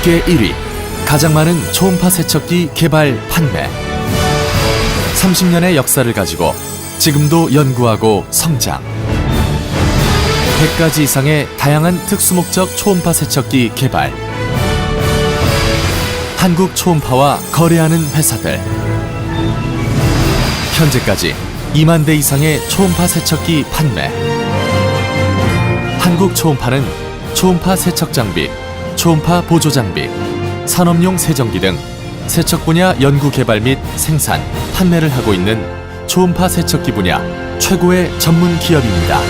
업계 1위, 가장 많은 초음파 세척기 개발 판매. 30년의 역사를 가지고 지금도 연구하고 성장. 100가지 이상의 다양한 특수목적 초음파 세척기 개발. 한국 초음파와 거래하는 회사들. 현재까지 2만 대 이상의 초음파 세척기 판매. 한국 초음파는 초음파 세척 장비, 초음파 보조 장비, 산업용 세정기 등 세척 분야 연구 개발 및 생산, 판매를 하고 있는 초음파 세척기 분야 최고의 전문 기업입니다.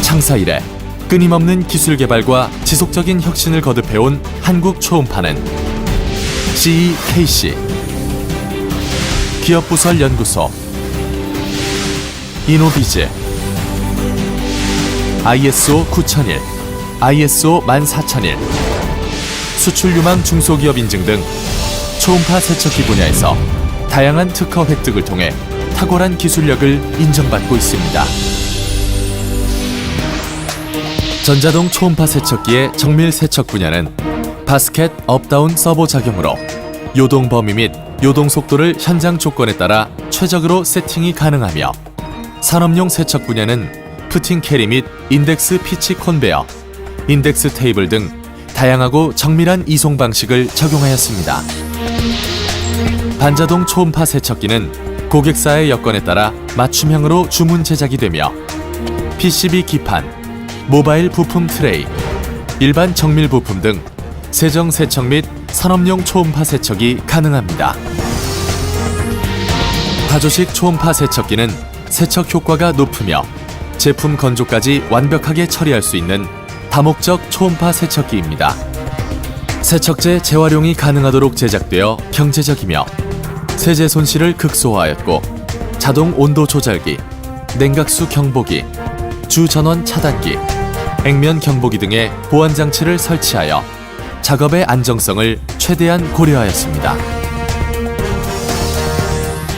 창사 이래 끊임없는 기술 개발과 지속적인 혁신을 거듭해온 한국 초음파는 CEKC 기업부설 연구소 이노비즈 ISO 9001, ISO 14001, 수출 유망 중소기업 인증 등 초음파 세척기 분야에서 다양한 특허 획득을 통해 탁월한 기술력을 인정받고 있습니다. 전자동 초음파 세척기의 정밀 세척 분야는 바스켓 업다운 서버 작용으로 요동 범위 및 요동 속도를 현장 조건에 따라 최적으로 세팅이 가능하며 산업용 세척 분야는 푸팅 캐리 및 인덱스 피치 컨베어, 인덱스 테이블 등 다양하고 정밀한 이송 방식을 적용하였습니다. 반자동 초음파 세척기는 고객사의 여건에 따라 맞춤형으로 주문 제작이 되며 PCB 기판, 모바일 부품 트레이, 일반 정밀 부품 등 세정 세척 및 산업용 초음파 세척이 가능합니다. 가조식 초음파 세척기는 세척 효과가 높으며 제품 건조까지 완벽하게 처리할 수 있는 다목적 초음파 세척기입니다. 세척제 재활용이 가능하도록 제작되어 경제적이며 세제 손실을 극소화하였고 자동 온도 조절기, 냉각수 경보기, 주 전원 차단기, 액면 경보기 등의 보안 장치를 설치하여 작업의 안정성을 최대한 고려하였습니다.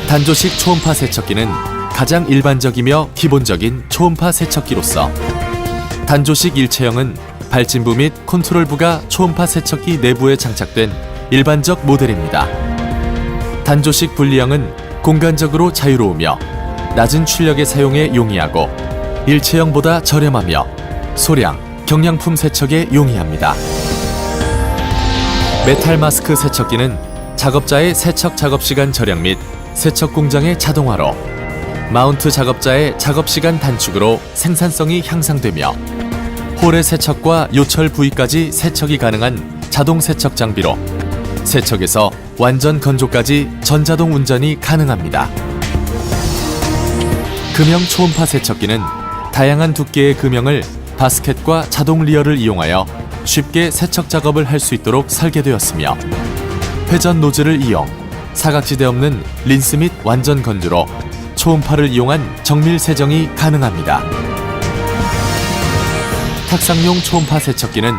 단조식 초음파 세척기는 가장 일반적이며 기본적인 초음파 세척기로서 단조식 일체형은 발진부 및 컨트롤부가 초음파 세척기 내부에 장착된 일반적 모델입니다. 단조식 분리형은 공간적으로 자유로우며 낮은 출력의 사용에 용이하고 일체형보다 저렴하며 소량, 경량품 세척에 용이합니다. 메탈 마스크 세척기는 작업자의 세척 작업 시간 절약 및 세척 공장의 자동화로 마운트 작업자의 작업 시간 단축으로 생산성이 향상되며 홀의 세척과 요철 부위까지 세척이 가능한 자동 세척 장비로 세척에서 완전 건조까지 전자동 운전이 가능합니다. 금형 초음파 세척기는 다양한 두께의 금형을 바스켓과 자동 리어를 이용하여 쉽게 세척 작업을 할 수 있도록 설계되었으며 회전 노즐을 이용 사각지대 없는 린스 및 완전 건조로 초음파를 이용한 정밀 세정이 가능합니다. 탁상용 초음파 세척기는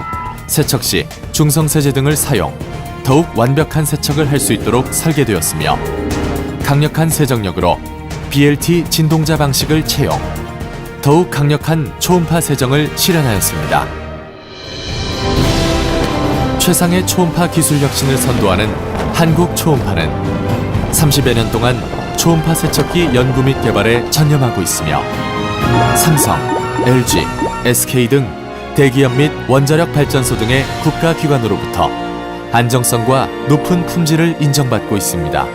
세척 시 중성 세제 등을 사용 더욱 완벽한 세척을 할 수 있도록 설계되었으며 강력한 세정력으로 BLT 진동자 방식을 채용 더욱 강력한 초음파 세정을 실현하였습니다. 최상의 초음파 기술 혁신을 선도하는 한국 초음파는 30여 년 동안 초음파 세척기 연구 및 개발에 전념하고 있으며 삼성, LG, SK 등 대기업 및 원자력 발전소 등의 국가 기관으로부터 안정성과 높은 품질을 인정받고 있습니다.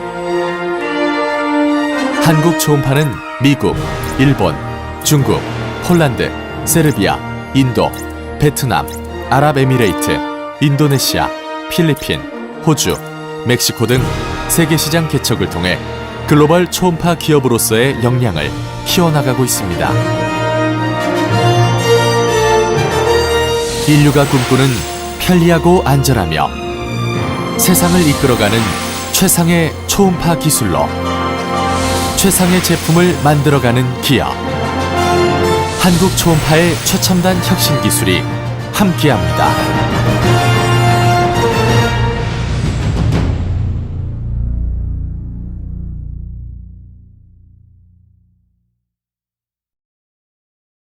한국 초음파는 미국, 일본, 중국, 폴란드, 세르비아, 인도, 베트남, 아랍에미레이트, 인도네시아, 필리핀, 호주, 멕시코 등 세계 시장 개척을 통해 글로벌 초음파 기업으로서의 역량을 키워나가고 있습니다. 인류가 꿈꾸는 편리하고 안전하며 세상을 이끌어가는 최상의 초음파 기술로 최상의 제품을 만들어가는 기업. 한국 초음파의 최첨단 혁신 기술이 함께합니다.